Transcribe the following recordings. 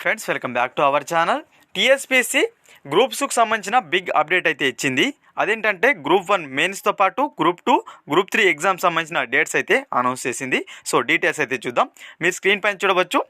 Friends welcome back to our channel TSPC గ్రూప్స్కు సంబంధించిన big update అయితే ఇచ్చింది. అదేంటంటే గ్రూప్ వన్ మెయిన్స్తో పాటు group two group three exam సంబంధించిన డేట్స్ అయితే అనౌన్స్ చేసింది. సో డీటెయిల్స్ అయితే చూద్దాం. మీరు స్క్రీన్ పైన చూడవచ్చు.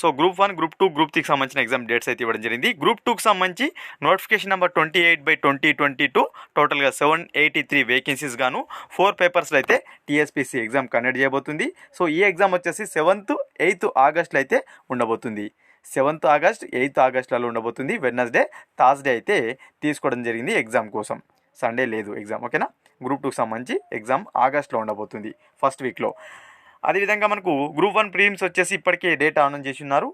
So group one group two group త్రీకి సంబంధించిన ఎగ్జామ్ డేట్స్ అయితే ఇవ్వడం జరిగింది. గ్రూప్ టూకి సంబంధించి notification number twenty eight by twenty twenty two టోటల్గా సెవెన్ ఎయిటీ త్రీ వేకెన్సీస్ గాను ఫోర్ పేపర్స్లో అయితే టీఎస్పీసీ ఎగ్జామ్ కండక్ట్ చేయబోతుంది. సో ఈ ఎగ్జామ్ వచ్చేసి సెవెంత్ ఎయిత్ ఆగస్ట్లో అయితే ఉండబోతుంది. సెవెంత్ ఆగస్ట్ ఎయిత్ ఆగస్ట్లలో ఉండబోతుంది. వెడ్నెస్డే థర్స్డే అయితే తీసుకోవడం జరిగింది ఎగ్జామ్ కోసం. సండే లేదు ఎగ్జామ్ ఓకేనా? గ్రూప్ టూకి సంబంధించి ఎగ్జామ్ ఆగస్ట్లో ఉండబోతుంది ఫస్ట్ వీక్లో. అదేవిధంగా మనకు గ్రూప్ వన్ ప్రీలిమ్స్ వచ్చేసి ఇప్పటికే డేట్ అనౌన్స్ చేసి ఉన్నారు.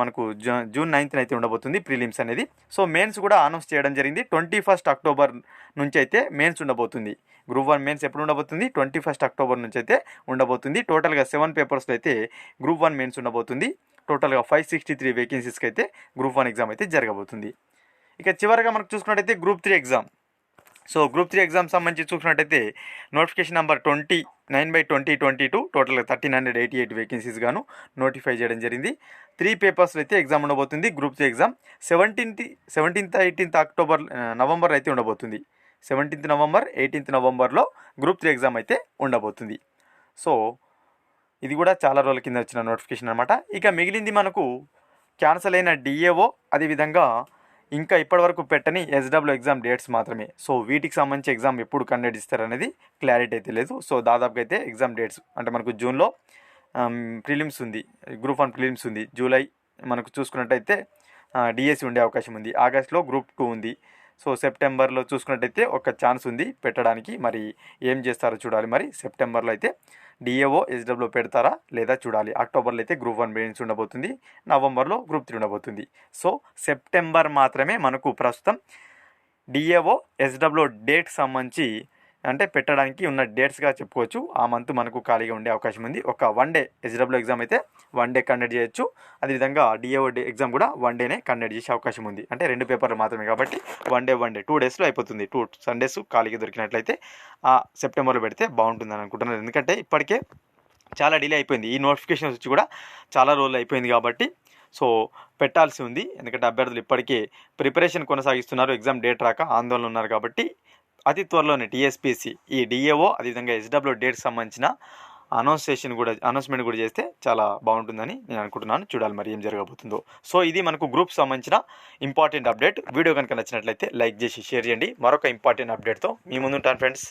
మనకు జూ జూన్ నైన్త్న అయితే ఉండబోతుంది ప్రీలిమ్స్ అనేది. సో మెయిన్స్ కూడా అనౌన్స్ చేయడం జరిగింది. ట్వంటీ ఫస్ట్ అక్టోబర్ నుంచి అయితే మెయిన్స్ ఉండబోతుంది. గ్రూప్ వన్ మెయిన్స్ ఎప్పుడు ఉండబోతుంది? ట్వంటీ ఫస్ట్ అక్టోబర్ నుంచి అయితే ఉండబోతుంది. టోటల్గా సెవెన్ పేపర్స్లో అయితే గ్రూప్ వన్ మెయిన్స్ ఉండబోతుంది. టోటల్గా ఫైవ్ సిక్స్టీ త్రీ వేకెన్సీస్కి అయితే గ్రూప్ వన్ ఎగ్జామ్ అయితే జరగబోతుంది. ఇక చివరిగా మనకు చూసుకున్నట్టయితే group three exam so group three exam సంబంధించి చూసుకున్నట్టయితే notification number twenty nine by twenty twenty two టోటల్గా thirteen hundred eighty eight vacancies గాను నోటిఫై చేయడం జరిగింది. త్రీ పేపర్స్లో అయితే ఎగ్జామ్ ఉండబోతుంది group three exam seventeenth seventeenth eighteenth October November అయితే ఉండబోతుంది. సెవెంటీన్త్ నవంబర్ ఎయిటీన్త్ నవంబర్లో గ్రూప్ త్రీ ఎగ్జామ్ అయితే ఉండబోతుంది. సో ఇది కూడా చాలా రోజుల కింద వచ్చిన నోటిఫికేషన్ అనమాట ఇక మిగిలింది మనకు క్యాన్సల్ అయిన డిఏఓ అదేవిధంగా ఇంకా ఇప్పటివరకు పెట్టని ఎస్డబ్ల్యూ ఎగ్జామ్ డేట్స్ మాత్రమే. సో వీటికి సంబంధించి ఎగ్జామ్ ఎప్పుడు కండక్ట్ ఇస్తారనేది క్లారిటీ అయితే లేదు. సో దాదాపుగా అయితే ఎగ్జామ్ డేట్స్ అంటే మనకు జూన్లో ప్రిలిమ్స్ um, ఉంది. గ్రూప్ వన్ ప్రిలిమ్స్ ఉంది. జూలై మనకు చూసుకున్నట్టయితే uh, డిఎస్సి ఉండే అవకాశం ఉంది. ఆగస్ట్లో గ్రూప్ టూ ఉంది. సో సెప్టెంబర్లో చూసుకున్నట్టయితే ఒక ఛాన్స్ ఉంది పెట్టడానికి. మరి ఏం చేస్తారో చూడాలి మరి. సెప్టెంబర్లో అయితే డిఏఓ ఎస్డబ్ల్యూ పెడతారా లేదా చూడాలి. అక్టోబర్లో అయితే గ్రూప్ వన్ మెయిన్స్ ఉండబోతుంది. నవంబర్లో గ్రూప్ త్రీ ఉండబోతుంది. సో సెప్టెంబర్ మాత్రమే మనకు ప్రస్తుతం డిఏఓ ఎస్డబ్ల్యూ డేట్ సంబంధించి అంటే పెట్టడానికి ఉన్న డేట్స్గా చెప్పుకోవచ్చు. ఆ మంత్ మనకు ఖాళీగా ఉండే అవకాశం ఉంది. ఒక వన్ డే ఎస్డబ్ల్యూ ఎగ్జామ్ అయితే వన్ డే కండక్ట్ చేయొచ్చు. అదేవిధంగా డిఏఓ డే ఎగ్జామ్ కూడా వన్ డేనే కండక్ట్ చేసే అవకాశం ఉంది. అంటే రెండు పేపర్లు మాత్రమే కాబట్టి one day one day two డేస్లో అయిపోతుంది. టూ సండేస్ ఖాళీగా దొరికినట్లయితే ఆ సెప్టెంబర్లో పెడితే బాగుంటుందని అనుకుంటున్నాను. ఎందుకంటే ఇప్పటికే చాలా డిలే అయిపోయింది. ఈ నోటిఫికేషన్ వచ్చి కూడా చాలా రోజులు అయిపోయింది కాబట్టి సో పెట్టాల్సి ఉంది. ఎందుకంటే అభ్యర్థులు ఇప్పటికే ప్రిపరేషన్ కొనసాగిస్తున్నారు. ఎగ్జామ్ డేట్ రాక ఆందోళన ఉన్నారు కాబట్టి అతి త్వరలోనే టీఎస్పీసీ ఈ డిఏఓ అదేవిధంగా ఎస్డబ్ల్యూ డేట్ సంబంధించిన అనౌన్సేషన్ కూడా అనౌన్స్మెంట్ కూడా చేస్తే చాలా బాగుంటుందని నేను అనుకుంటున్నాను. చూడాలి మరి ఏం జరగబోతుందో. సో ఇది మనకు గ్రూప్ సంబంధించిన ఇంపార్టెంట్ అప్డేట్. వీడియో కనుక నచ్చినట్లయితే లైక్ చేసి షేర్ చేయండి. మరొక ఇంపార్టెంట్ అప్డేట్తో మీ ముందుంటాను ఫ్రెండ్స్.